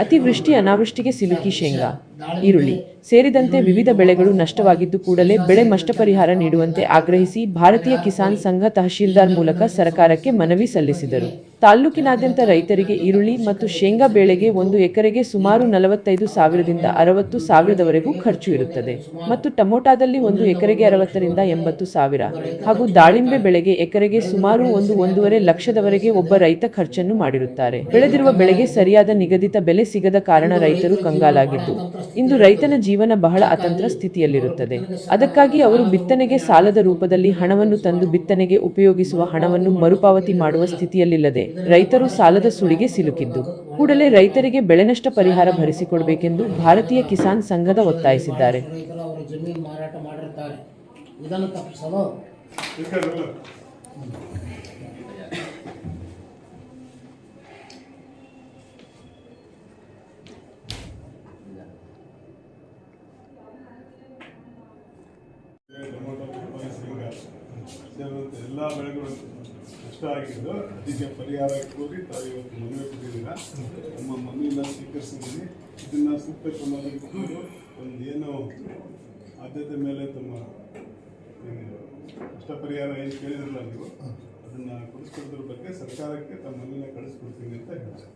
ಅತಿವೃಷ್ಟಿ ಅನಾವೃಷ್ಟಿಗೆ ಸಿಲುಕಿ ಶೇಂಗಾ. ಈರುಳ್ಳಿ. ಸೇರಿದಂತೆ ವಿವಿಧ ಬೆಳೆಗಳು ನಷ್ಟವಾಗಿದ್ದು ಕೂಡಲೇ ಬೆಳೆ ನಷ್ಟ ಪರಿಹಾರ ನೀಡುವಂತೆ ಆಗ್ರಹಿಸಿ ಭಾರತೀಯ ಕಿಸಾನ್ ಸಂಘ ತಹಶೀಲ್ದಾರ್ ಮೂಲಕ ಸರ್ಕಾರಕ್ಕೆ ಮನವಿ ಸಲ್ಲಿಸಿದರು. ತಾಲ್ಲೂಕಿನಾದ್ಯಂತ ರೈತರಿಗೆ ಈರುಳ್ಳಿ ಮತ್ತು ಶೇಂಗಾ ಬೆಳೆಗೆ ಒಂದು ಎಕರೆಗೆ ಸುಮಾರು ನಲವತ್ತೈದು ಸಾವಿರದಿಂದ ಅರವತ್ತು ಸಾವಿರದವರೆಗೂ ಖರ್ಚು ಇರುತ್ತದೆ ಮತ್ತು ಟೊಮೊಟಾದಲ್ಲಿ ಒಂದು ಎಕರೆಗೆ ಅರವತ್ತರಿಂದ ಎಂಬತ್ತು ಸಾವಿರ ಹಾಗೂ ದಾಳಿಂಬೆ ಬೆಳೆಗೆ ಎಕರೆಗೆ ಸುಮಾರು ಒಂದು ಒಂದೂವರೆ ಲಕ್ಷದವರೆಗೆ ಒಬ್ಬ ರೈತ ಖರ್ಚನ್ನು ಮಾಡಿರುತ್ತಾರೆ. ಬೆಳೆದಿರುವ ಬೆಳೆಗೆ ಸರಿಯಾದ ನಿಗದಿತ ಬೆಲೆ ಸಿಗದ ಕಾರಣ ರೈತರು ಕಂಗಾಲಾಗಿದ್ದು. ಇಂದು ರೈತನ ಜೀವನ ಬಹಳ ಅತಂತ್ರ ಸ್ಥಿತಿಯಲ್ಲಿರುತ್ತದೆ. ಅದಕ್ಕಾಗಿ ಅವರು ಬಿತ್ತನೆಗೆ ಸಾಲದ ರೂಪದಲ್ಲಿ ಹಣವನ್ನು ತಂದು ಬಿತ್ತನೆಗೆ ಉಪಯೋಗಿಸುವ ಹಣವನ್ನು ಮರುಪಾವತಿ ಮಾಡುವ ಸ್ಥಿತಿಯಲ್ಲಿಲ್ಲದೆ ರೈತರು ಸಾಲದ ಸುಳಿಗೆ ಸಿಲುಕಿದ್ದು. ಕೂಡಲೇ ರೈತರಿಗೆ ಬೆಳೆ ನಷ್ಟ ಪರಿಹಾರ ಭರಿಸಿಕೊಡಬೇಕೆಂದು ಭಾರತೀಯ ಕಿಸಾನ್ ಸಂಘದ ಒತ್ತಾಯಿಸಿದ್ದಾರೆ. ಮಾರಾಟ ಮಾಡಿರ್ತಾರೆ ಎಲ್ಲ ಬೆಳೆಗಳು ಕಷ್ಟ ಆಗಿದ್ದು ಅದಕ್ಕೆ ಪರಿಹಾರ ಕೋರಿ ತಾವು ಇವತ್ತು ಮನವಿ ಕೊಟ್ಟಿದ್ದೀರಾ. ನಮ್ಮ ಮನೆಯಿಂದ ಸ್ವೀಕರಿಸಿದ್ದೀನಿ. ಇದನ್ನು ಸೂಕ್ತ ಕ್ರಮದಲ್ಲಿ ಕೊಟ್ಟು ಒಂದು ಏನು ಆದ್ಯತೆ ಮೇಲೆ ತಮ್ಮ ಕಷ್ಟ ಪರಿಹಾರ ಏನು ಕೇಳಿದ್ರಲ್ಲ ನೀವು, ಅದನ್ನು ಕೊಡಿಸ್ಕೊಡೋದ್ರ ಬಗ್ಗೆ ಸರ್ಕಾರಕ್ಕೆ ತಮ್ಮ ಮನೆಯ ಕಳಿಸ್ಕೊಡ್ತೀನಿ ಅಂತ ಹೇಳ್ತಾರೆ